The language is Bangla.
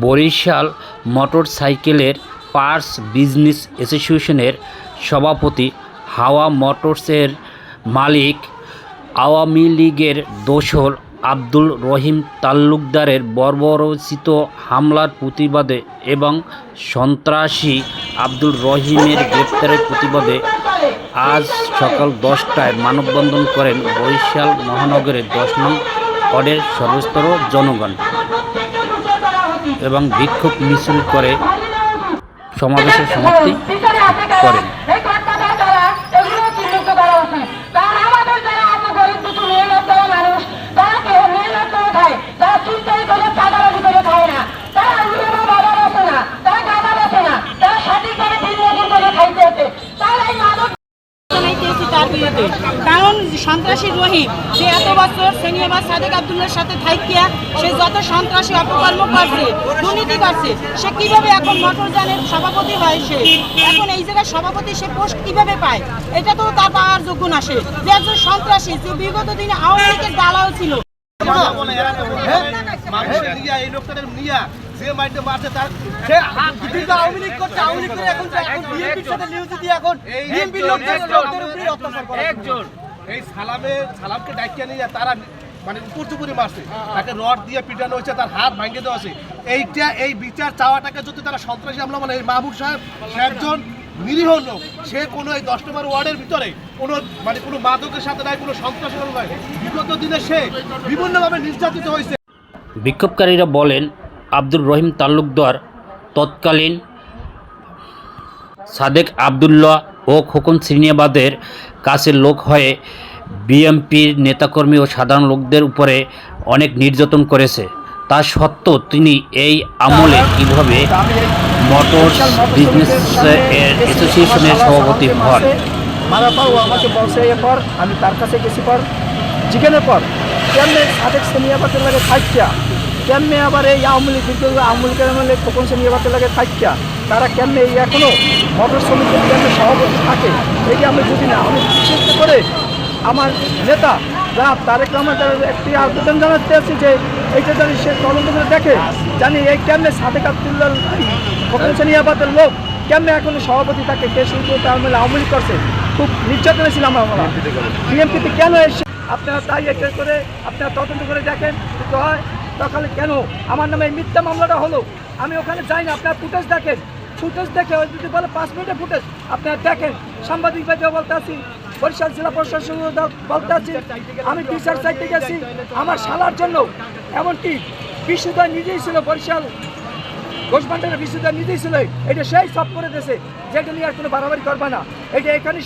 বরিশাল মোটরসাইকেলের পার্টস বিজনেস অ্যাসোসিয়েশনের সভাপতি হাওয়া মোটরসের মালিক আওয়ামী লীগের দোসর আব্দুল রহিম তালুকদারের বর্বরচিত হামলার প্রতিবাদে এবং সন্ত্রাসী আব্দুল রহিমের গ্রেপ্তারের প্রতিবাদে আজ সকাল দশটায় মানববন্ধন করেন বরিশাল মহানগরের দশ নং ওয়ার্ডের সর্বস্তর জনগণ। এবং বিক্ষোভ মিছিল করে সমাবেশের সমাপ্তি করেন এই ঘটনাটা যারা এগুলো চিহ্নিত করা উচিত কারণ আমাদের যারা এত গরিব দুঃখী মেহনত করা মানুষ তারা কেউ মেহনত করে খায় তারা চিন্তাই করে চাঁদাবাজি করে খায় না তারা নিয়মে বাধা বসে না তারা গাঁদা বসে না তারা সঠিকভাবে দিন মজুর করে খাইতে হচ্ছে তারা এই মাদক জানাইতেছি তার বিরুদ্ধে কারণ সন্ত্রাসী রহিম সে এত বছর সেনিয়াবাদ সাদেক আবদুল্লার সাথে থাইকিয়া, সে যত সন্ত্রাসী অপকর্ম করছে, দুর্নীতি করছে, সে কীভাবে এখন মোটরযানের সভাপতি হয় সে? এখন এই জায়গায় সভাপতি সে পোস্ট কীভাবে পায়? এটা তো তার পাওয়ার যোগ্য না সে। যে একজন সন্ত্রাসী, যে বিগত দিনে আওয়ামী লীগের দালাও ছিল। মানুষের নিয়া এই লোকটাদের নিয়া যে মাইন্ডে মারছে তার সে বিভিন্ন আওয়ামী লীগ করছে আওয়ামী লীগ করে এখন এখন বিএনপির সাথে নিউজ দিয়ে এখন বিএনপির লোকদের লোকদের উপরে অত্যাচার করে। একজন। এই সালামে সালামকে ডাকিয়ে নিয়ে তারা মানে উপর চুপুরি মারছে। তাকে রড দিয়ে পিটানো হয়েছে তার হাত ভাঙে দেওয়া হয়েছে। এইটা এই বিচার চাওয়াটাকে যদি তারা সন্ত্রাসী হামলা মানে এই মাহবুব সাহেব সে একজন নিরীহ লোক। সে কোনো এই দশ নম্বর ওয়ার্ডের ভিতরে কোনো মানে কোনো মাদকের সাথে নাই কোনো সন্ত্রাসের নয় বিগত দিনে সে বিভিন্নভাবে নির্যাতিত হয়েছে। বিক্ষোভকারীরা বলেন আব্দুর রহিম তালুকদার তৎকালীন সাদেক আবদুল্লাহ ও খোকন শ্রীনিয়াবাদের কাছে লোক হয়ে বিএমপির নেতাকর্মী ও সাধারণ লোকদের উপরে অনেক নির্যাতন করেছে। তা সত্ত্বেও তিনি এই আমলে কীভাবে মোটরস বিজনেস অ্যাসোসিয়েশনের সভাপতি হন? আমি তার কাছে গেছি পর জিজ্ঞানের পর কেমনে সাদেক সেনিয়াবাদের লাগে থাইকিয়া কেমনে আবার এই আওয়ামী লীগ কিন্তু আওয়ামী লীগের আমলে খোকন সেনিয়াবাদের লাগে থাইকিয়া তারা কেমনে এই এখনও মোটর শ্রমিকের কেমনে সভাপতি থাকে? এইটা আমি বুঝি না। আমি বিশেষ করে আমার নেতা জনাব তারেক রহমান তার একটি আবেদন জানাতে আছি যে এইটা জানি সে তদন্ত করে দেখে জানি এই কেমনে সাদেক আবদুল্লাহ খোকন সেনিয়াবাদের লোক কেমনে এখন সভাপতি থাকে কে শুরু করতে আমি আওয়ামী লীগ করছে? খুব নির্যাতনে ছিলাম আমরা। বিএনপিতে কেন এসে আপনারা তাই একটা করে আপনারা তদন্ত করে দেখেন হয় সকালে কেন? আমার নামে এই মিথ্যা মামলাটা হলো। আমি ওখানে যাই না, আপনার ফুটেজ দেখেন। ফুটেজ দেখে ওই যদি বলে পাঁচ মিনিটের ফুটেজ, আপনারা দেখেন। সাংবাদিক ভাইকেও বলতে আছি বরিশাল জেলা প্রশাসন বলতে আছি আমি বিচার চাইতে গেছি আমার শালার জন্য। এমনকি বিশ্বদয় নিজেই ছিল বরিশাল। ঘোষবান্ডারের বিশ্বদয় নিজেই ছিল। এটা সেই সব করে দিয়েছে। যেটা নিয়ে আর কোনো বাড়াবাড়ি করবে না। এটা এখানে